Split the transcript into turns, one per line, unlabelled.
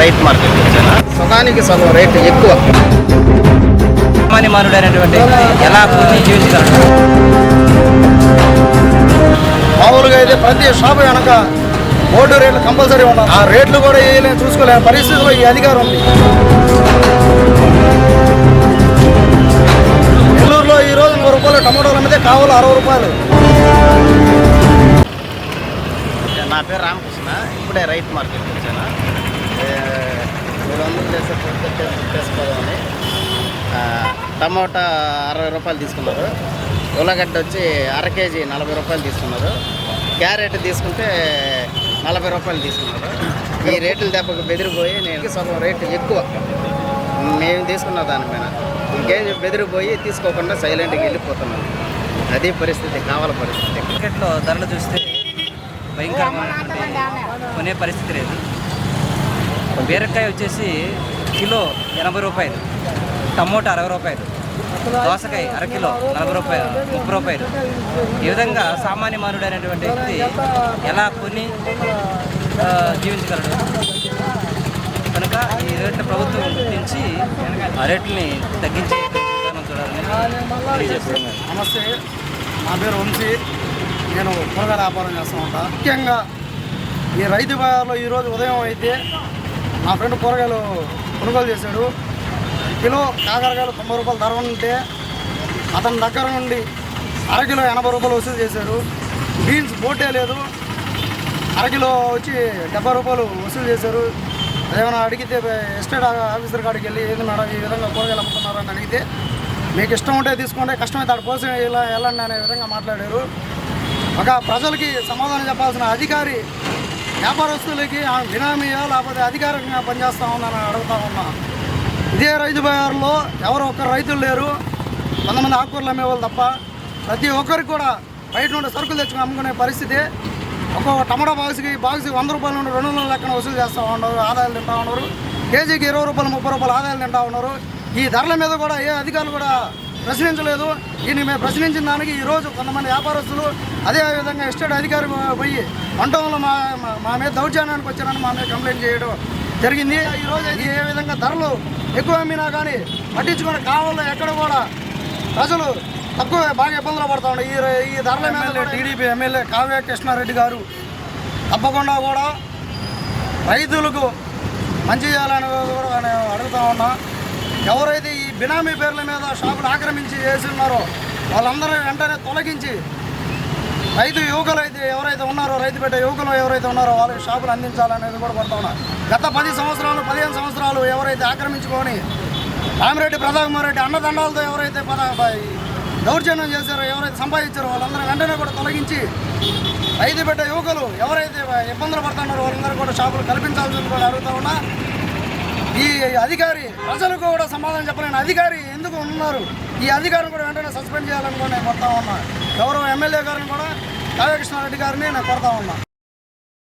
కేజీకి సగం రేటు ఎక్కువ.
సామాన్య మానవుడైనటువంటి ఎలా కొన్ని జీవించగలడు
మామూలుగా అయితే ప్రతి షాపు వెనక బోర్డు రేట్లు కంపల్సరీ ఉండాలి. ఆ రేట్లు కూడా వేయలేని చూసుకోలేని పరిస్థితిలో ఈ అధికారం ఉంది. నెల్లూరులో ఈ రోజు నూరు రూపాయలు టమాటోలు అమ్మితే కావాలి అరవై రూపాయలు.
నా పేరు రామకృష్ణ. ఇప్పుడే రైతు మార్కెట్ వచ్చాను? మూడు వందలు చేసే పొద్దుటే టమోటా అరవై రూపాయలు తీసుకున్నారు. ఉల్లగడ్డ వచ్చి అర కేజీ నలభై రూపాయలు తీసుకున్నారు. క్యారెట్ తీసుకుంటే నలభై రూపాయలు తీసుకున్నారు. ఈ రేట్ల దెబ్బకు బెదిరిపోయి నేను సగం రేటు ఎక్కువ. మేము తీసుకున్న దానిపైన ఇంకేం బెదిరిపోయి తీసుకోకుండా సైలెంట్గా వెళ్ళిపోతున్నాం. అదే పరిస్థితి కావాల పరిస్థితి.
క్రికెట్లో ధరలు చూస్తే భయంకరమైనటువంటి కొనే పరిస్థితి లేదు. బీరకాయ వచ్చేసి కిలో ఎనభై రూపాయలు. టమోటా అరవై రూపాయలు. దోసకాయ అరకిలో నలభై రూపాయలు ముప్పై రూపాయలు. ఈ విధంగా సామాన్య మానవుడైనటువంటి వ్యక్తి ఎలా కొని జీవించగలడు? కనుక ఈ రేట్ల ప్రభుత్వం గుర్తించి ఆ రేట్లని తగ్గించే విధానం చూడాలని
నమస్తే. నా పేరు వంశీ. నేను కూరగాయల వ్యాపారం చేస్తూ ఉంటాను ముఖ్యంగా ఈ రైతు బజార్లో ఈరోజు ఉదయం అయితే నా ఫ్రెండ్ కూరగాయలు కొనుగోలు చేశాడు. కిలో కాకరకాయలు తొంభై రూపాయలు ధర ఉంటే అతని దగ్గర నుండి అరకిలో ఎనభై రూపాయలు వసూలు చేశాడు. బీన్స్ బోటే లేదు. అరకిలో వచ్చి డెబ్బై రూపాయలు వసూలు చేశారు. ఏమైనా అడిగితే ఎస్టేట్ ఆఫీసర్ కాడికి వెళ్ళి ఏది మేడం ఈ విధంగా కూరగాయలు అమ్ముతున్నారు? అని అడిగితే మీకు ఇష్టం ఉంటే తీసుకోండి కష్టమైతే అక్కడ పోసి ఇలా వెళ్ళండి అనే విధంగా మాట్లాడారు. ఒక ప్రజలకి సమాధానం చెప్పాల్సిన అధికారి వ్యాపారస్తులకి ఆ బినామీయో లేకపోతే అధికారికంగా పనిచేస్తా ఉందని అడుగుతా ఉన్నా. ఇదే రైతు బజార్లో ఎవరు ఒక్కరు రైతులు లేరు. కొంతమంది ఆకుకూరలు అమ్మేవాళ్ళు తప్ప ప్రతి ఒక్కరికి కూడా బయట నుండి సరుకులు తెచ్చుకుని అమ్ముకునే పరిస్థితి. ఒక్కొక్క టమాటా బాక్స్కి బాక్స్కి వంద రూపాయల నుండి రెండు వందల లెక్కన వసూలు చేస్తూ ఉన్నారు ఆదాయాలు తింటా ఉన్నారు. కేజీకి ఇరవై రూపాయలు ముప్పై రూపాయలు ఆదాయాలు తింటా ఉన్నారు. ఈ ధరల మీద కూడా ఏ అధికారులు కూడా ప్రశ్నించలేదు. దీన్ని మేము ప్రశ్నించిన దానికి ఈరోజు కొంతమంది వ్యాపారస్తులు అదే విధంగా ఎస్టేట్ అధికారి పోయి వంటంలో మా మా- మీద దౌర్జన్యానికి వచ్చారని మా మీద కంప్లైంట్ చేయడం జరిగింది. ఈరోజు ఏ విధంగా ధరలు ఎక్కువ అమ్మినా కానీ పట్టించుకుని కావాలో ఎక్కడ కూడా ప్రజలు తక్కువ బాగా ఇబ్బందులు పడుతూ ఉన్నాయి ఈ ధరల మీద టీడీపీ ఎమ్మెల్యే కావ్య కృష్ణారెడ్డి గారు తప్పకుండా కూడా రైతులకు మంచి చేయాలని కూడా నేను అడుగుతా ఉన్నా. ఎవరైతే ఈ బినామీ పేర్ల మీద షాపులు ఆక్రమించి చేసి ఉన్నారో వాళ్ళందరూ వెంటనే తొలగించి రైతు యువకులు అయితే ఎవరైతే ఉన్నారో రైతు పెట్టే యువకులు ఎవరైతే ఉన్నారో వాళ్ళకి షాపులు అందించాలనేది కూడా పడతా ఉన్నా. గత పది సంవత్సరాలు పదిహేను సంవత్సరాలు ఎవరైతే ఆక్రమించుకొని రామిరెడ్డి ప్రతాప్ అన్నదండాలతో ఎవరైతే పద దౌర్జన్యం చేశారో ఎవరైతే సంపాదించారో వాళ్ళందరూ వెంటనే కూడా తొలగించి రైతు పెట్టే యువకులు ఎవరైతే ఇబ్బందులు పడుతున్నారో వాళ్ళందరూ కూడా షాపులు కల్పించాల్సింది కూడా అడుగుతా ఉన్నా. ఈ అధికారి ప్రజలకు కూడా సమాధానం చెప్పలేని అధికారి ఎందుకు ఉన్నారు? ఈ అధికారిని కూడా వెంటనే సస్పెండ్ చేయాలనుకుని నేను కొడతా ఉన్నా గౌరవ ఎమ్మెల్యే గారిని కూడా రాధాకృష్ణారెడ్డి గారిని నేను కొడతా ఉన్నా.